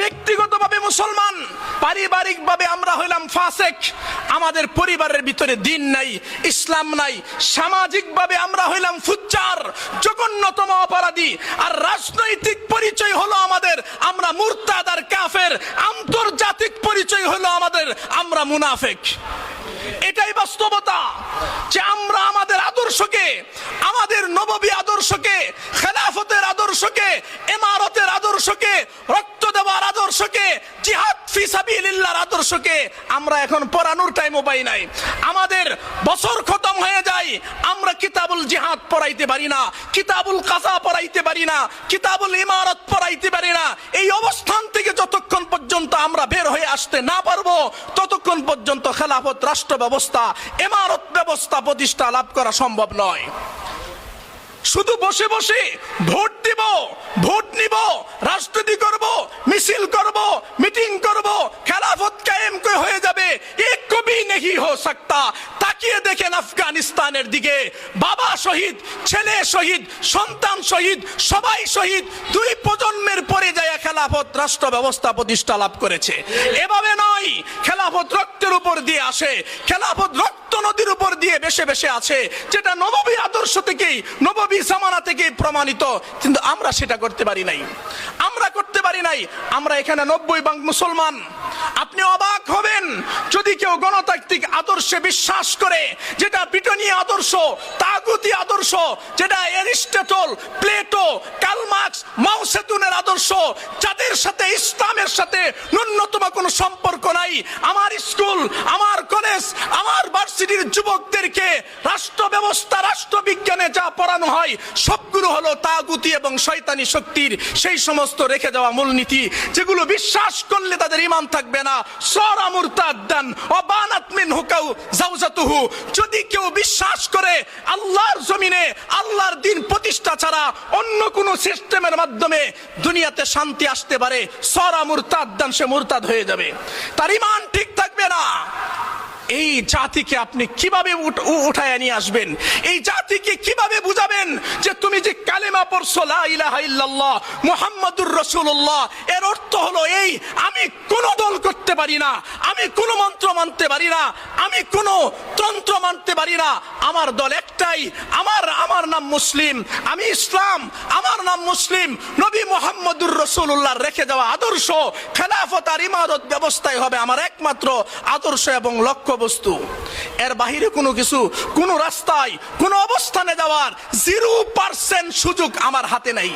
ব্যক্তিগতভাবে মুসলমান, পারিবারিকভাবে আমরা হইলাম ফাসেক। আমাদের পরিবারের ভিতরে দিন নাই, ইসলাম নাই, সামাজিকভাবে আমরা হইলাম ফুচ্চার, জঘন্যতম অপরাধী। আর রাজনৈতিক পরিচয় হলো আমাদের, আমরা মুরতাদ আর কাফের। আন্তর্জাতিক পরিচয় হলো আমাদের, আমরা মুনাফেক। এটাই বাস্তবতা যে আমরা আমাদের আদর্শকে, আমাদের নববী আদর্শকে, খেলাফতের আদর্শকে, এমারতের আদর্শকে আদর্শকে আদর্শকে আমরা এখন পড়ানোর টাইমও পাই নাই। আমাদের বছর খতম হয়ে যায়, আমরা কিতাবুল জিহাদ পড়াইতে পারি না, কিতাবুল পড়াইতে পারি না, কিতাবুল ইমারত পড়াইতে পারি না। এই অবস্থান থেকে যতক্ষণ পর্যন্ত আমরা বের হয়ে আসতে না পারব, ততক্ষণ পর্যন্ত খেলাফত রাষ্ট্র ব্যবস্থা এমারত ব্যবস্থা প্রতিষ্ঠা লাভ করা সম্ভব নয়। শুধু বসে বসে ভোট দিব, ভোট নিব, রাজনীতি করব, মিছিল করব খেলাফত কায়েম কে হয়ে যাবে এক নেহি হো সকতা। তাকিয়ে দেখেন আফগানিস্তানের দিকে। বাবা শহীদ, ছেলে শহীদ, সন্তান শহীদ, সবাই শহীদ, দুই প্রজন্মের পরে যায় খেলাফত রাষ্ট্র ব্যবস্থা প্রতিষ্ঠা লাভ করেছে। এভাবে নয়, খেলাফত রক্তের উপর দিয়ে আসে, খেলাফত রক্ত নদীর উপর দিয়ে বেশে বেশে আছে, যেটা নববী আদর্শ থেকেই, নববী জামানা থেকেই প্রমাণিত, কিন্তু আমরা সেটা করতে পারি নাই। আমরা করতে পারি নাই, আমরা এখানে নব্বই ভাগ মুসলমান। আপনি অবাক হবেন যদি কেউ গণতান্ত্রিক আদর্শে বিশ্বাস করে, যেটা ব্রিটনীয় আদর্শ, তাগুতি আদর্শ, যেটা এরিস্টেটল প্লেটো কালমার্কস মাউসেতুনের আদর্শ, যাদের সাথে ইসলামের সাথে ন্যূনতম কোনো সম্পর্ক নাই, আমার স্কুল, আমার কলেজ আমার ভার্সিটির যুবকদেরকে রাষ্ট্র ব্যবস্থা রাষ্ট্রবিজ্ঞানে যা পড়ানো হয়, সবগুলো হলো তাগুতি এবং শয়তানি শক্তির সেই সমস্ত রেখে যাওয়া মূলনীতি, যেগুলো বিশ্বাস করলে তাদের ইমান থাকবে না। সরা মুরতাদ্দান ও বানাত মিন হুকাউ জাওজাতুহু যদি কেউ বিশ্বাস করে আল্লাহর জমিনে আল্লাহর দিন প্রতিষ্ঠা ছাড়া অন্য কোন সিস্টেমের মাধ্যমে দুনিয়াতে শান্তি আসতে পারে, সরা মুরতাদ্দান সে মুরতাদ হয়ে যাবে। তার ইমান ঠিক থাকবে না। এই জাতিকে আপনি কীভাবে উঠ- উঠায় নিয়ে আসবেন? এই জাতিকে কীভাবে বুঝাবেন যে তুমি যে কালেমা পড়ছো লাহ মোহাম্মদুর রসুল্লাহ এর অর্থ হলো এই, আমি কোনো দল করতে পারি না, আমি কোনো মন্ত্র মানতে পারি না, আমি কোন তন্ত্র মানতে পারি না। আমার দল একটাই। আমার আমার নাম মুসলিম। আমি ইসলাম। আমার নাম মুসলিম। নবী মোহাম্মদুর রসুল্লাহ রেখে যাওয়া আদর্শ। খেলাফত আর ইমারত ব্যবস্থায় হবে আমার একমাত্র আদর্শ এবং লক্ষ্য বস্তু এর বাহিরে কোনো কিছু, কোনো রাস্তায়, কোনো অবস্থানে যাওয়ার জিরো পার্সেন্ট সুযোগ আমার হাতে নাই।